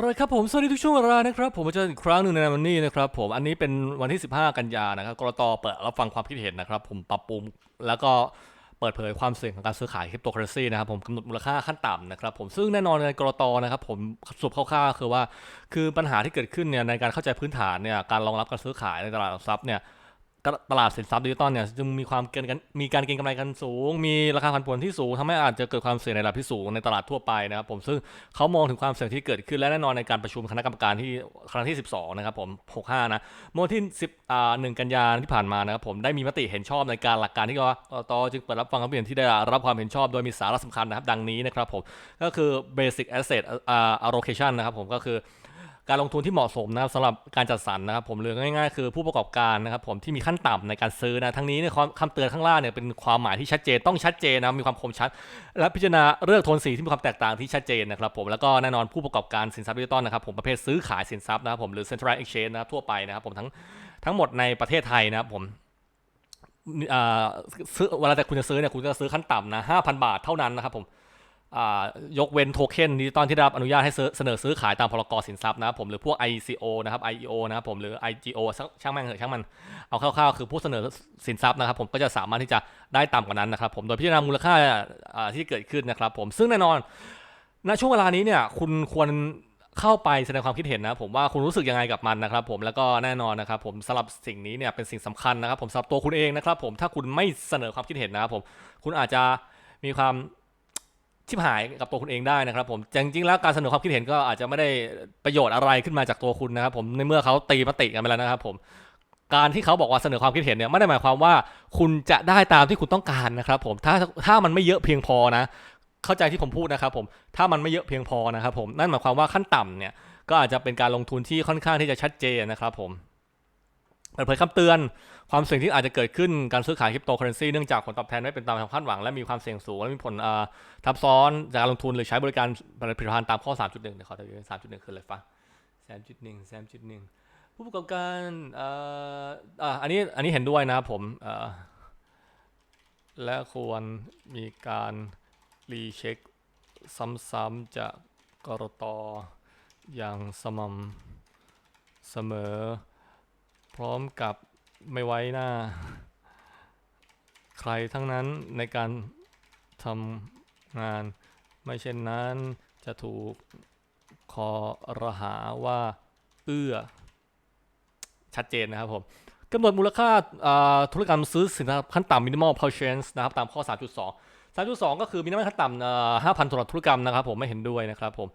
เลยครับผม สวัสดีทุกช่วงเวลานะครับ ผมมาเจออีกครั้งหนึ่งในวันนี้นะครับผมอันนี้เป็นวันที่ 15 กันยานะครับกรตเปิดรับฟังความคิดเห็นนะครับ ผมปรับปรุงแล้วก็เปิดเผยความเสี่ยงของการซื้อขายคริปโตเคอเรซีนะครับผมกำหนดมูลค่าขั้นต่ำนะครับผมซึ่งแน่นอนในกรตนะครับผมสรุปคร่าวๆคือว่า คือปัญหาที่เกิดขึ้นเนี่ยในการเข้าใจพื้นฐานเนี่ยการรองรับการซื้อขายในตลาดหลักทรัพย์เนี่ย ตลาดสินทรัพย์ดิจิตอลเนี่ยจึงมีความเกินกันมีการเก็งกำไรกันสูง มีราคาผันผวนที่สูงทำให้อาจจะเกิดความเสี่ยงในระดับที่สูงในตลาดทั่วไปนะครับผมซึ่งเขามองถึงความเสี่ยงที่เกิดขึ้นและแน่นอนในการประชุมคณะกรรมการที่ครั้งที่ 12 นะครับผม65 นะเมื่อที่10อ่า1กันยายนที่ผ่านมานะครับผมได้มีมติเห็นชอบในการหลักการที่ว่ากตจึงเปิดรับฟังความเห็นที่ได้รับความเห็นชอบโดยมีสาระสำคัญนะครับดังนี้นะครับผมก็คือ basic asset อ่า allocation นะครับผมก็คือ การลงทุนที่เหมาะสมนะครับสำหรับการจัดสรรนะครับผมเรื่องง่ายๆ คือผู้ประกอบการนะครับผมที่มีขั้นต่ำในการซื้อนะทั้งนี้เนี่ยคำเตือนข้างล่างเนี่ยเป็นความหมายที่ชัดเจนต้องชัดเจนนะมีความคมชัด และพิจารณาเลือกโทนสีที่มีความแตกต่างที่ชัดเจนนะครับผมแล้วก็แน่นอนผู้ประกอบการสินทรัพย์ดิจิตอลนะครับผมประเภทซื้อขายสินทรัพย์นะครับผมหรือ central exchange นะครับทั่วไปนะครับผมทั้งทั้งหมดในประเทศไทยนะครับผมซื้อเวลาแต่คุณจะซื้อเนี่ยคุณจะซื้อขั้นต่ำนะ5,000บาทเท่านั้นนะครับผม ยกเว้นโทเค็นดิจิตอลที่ได้รับอนุญาตให้เสนอซื้อขายตามพรกสินทรัพย์นะครับผมหรือพวก ICO นะครับ IEO นะครับผมหรือ IGO ช่างแม่งเถอะช่างมันเอาคร่าวๆ คือผู้เสนอสินทรัพย์นะครับผมก็จะสามารถที่จะได้ต่ำกว่านั้นนะครับผมโดยพิจารณามูลค่าที่เกิดขึ้นนะครับผมซึ่งแน่นอนณช่วงเวลานี้เนี่ยคุณควรเข้าไปแสดงความคิดเห็นนะผมว่าคุณรู้สึกยังไงกับมันนะครับผมแล้วก็แน่นอนนะครับผมสำหรับสิ่งนี้เนี่ยเป็นสิ่งสำคัญนะครับผมสำหรับตัวคุณเองนะครับผมถ้าคุณไม่เสนอความคิดเห็นนะครับผมคุณอาจจะมีความ ชิบหายกับตัวคุณเองได้นะครับผมจริงๆแล้วการเสนอความคิดเห็นก็อาจจะไม่ได้ประโยชน์อะไรขึ้นมาจากตัวคุณนะครับผมในเมื่อเขาตีมติกันไปแล้วนะครับผมการที่เขาบอกว่าเสนอความคิดเห็นเนี่ยไม่ได้หมายความว่าคุณจะได้ตามที่คุณต้องการนะครับผมถ้าถ้ามันไม่เยอะเพียงพอนะ เข้าใจที่ผมพูดนะครับผมถ้ามันไม่เยอะเพียงพอนะครับผมนั่นหมายความว่าขั้นต่ำเนี่ยก็อาจจะเป็นการลงทุนที่ค่อนข้างที่จะชัดเจนนะครับผม เปิดเผยคำเตือนความเสี่ยงที่อาจจะเกิดขึ้นการซื้อขายคริปโตเคอเรนซีเนื่องจากผลตอบแทนไม่เป็นตามความคาดหวัง และมีความเสี่ยงสูง และมีผลทับซ้อนจากการลงทุนหรือใช้บริการผลิตภัณฑ์ตามข้อ 3.1เดี๋ยวขอดู3.1คืออะไรฟะ3.1 3.1ผู้ประกอบการอ่าอ่าอันนี้อันนี้เห็นด้วยนะผมอ่าและควรมีการรีเช็คซ้ำๆจากกรตอย่างสม่ำเสมอ พร้อมกับไม่ไว้หน้า ใครทั้งนั้นในการทำงาน ไม่เช่นนั้นจะถูกคอรหาว่าเอื้อ ชัดเจนนะครับผมกำหนดมูลค่าธุรกรรมซื้อสินค้าขั้นต่ำ minimal purchase นะครับ ตามข้อ 3.2 3.2 ก็คือมีน้ำมันขั้นต่ำ5,000สำหรับธุรกรรมนะครับผมไม่เห็นด้วยนะครับผม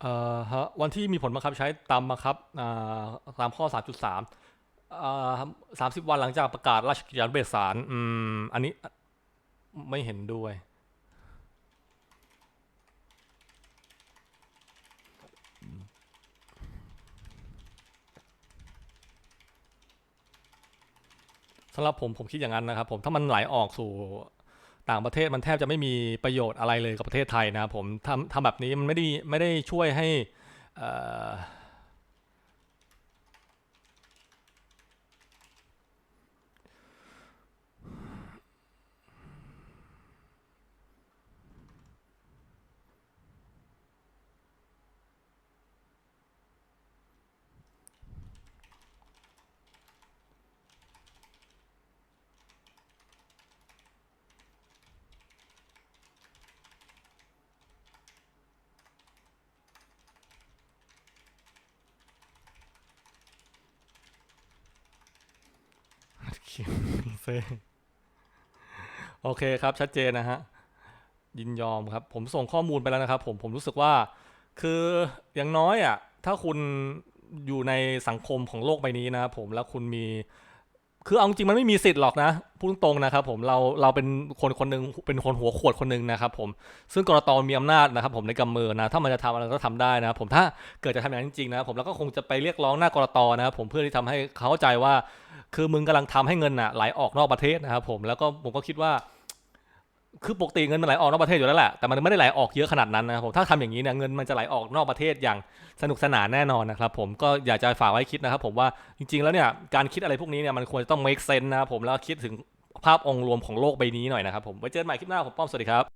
เอ่อฮะวันที่มีผลบังคับใช้ตามบังคับอ่าตามข้อ 3.3อ่าสามสิบวันหลังจากประกาศราชกิจจานุเบกษาอืมอันนี้ไม่เห็นด้วย สำหรับผมผมคิดอย่างนั้นนะครับผมถ้ามันไหลออกสู่ ต่างประเทศมันแทบจะไม่มีประโยชน์อะไรเลยกับประเทศไทยนะครับผมทำทำแบบนี้มันไม่ได้ไม่ได้ช่วยให้ เอ่โอเคครับ ชัดเจนนะฮะ ยินยอมครับ ผมส่งข้อมูลไปแล้วนะครับ ผมผมรู้สึกว่า คืออย่างน้อยอะ ถ้าคุณอยู่ในสังคมของโลกใบนี้นะครับผมแล้วคุณมี คือเอาจริงมันไม่มีสิทธิ์หรอกนะพูดตรงๆนะครับผมเราเราเป็นคนคนหนึ่งเป็นคนหัวขวดคนหนึ่งนะครับผมซึ่งกรตมีอำนาจนะครับผมในกำมือนะถ้ามันจะทำอะไรก็ทำได้นะผมถ้าเกิดจะทำอย่างนั้นจริงๆนะผมเราก็คงจะไปเรียกร้องหน้ากรตนะครับผมเพื่อที่ทำให้เขาเข้าใจว่า คือมึงกำลังทำให้เงินน่ะไหลออกนอกประเทศนะครับผมแล้วก็ผมก็คิดว่า คือปกติเงินมันไหลออกนอกประเทศอยู่แล้วแหละแต่มันไม่ได้ไหลออกเยอะขนาดนั้นนะครับผมถ้าทำอย่างนี้เนี่ยเงินมันจะไหลออกนอกประเทศอย่างสนุกสนานแน่นอนนะครับผมก็อยากจะฝากไว้คิดนะครับผมว่าจริง ๆแล้วเนี่ยการคิดอะไรพวกนี้เนี่ยมันควรจะต้อง make sense นะครับผมแล้วคิดถึงภาพองค์รวมของโลกใบนี้หน่อยนะครับผมไว้เจอกันใหม่คลิปหน้าผมป้อมสวัสดีครับ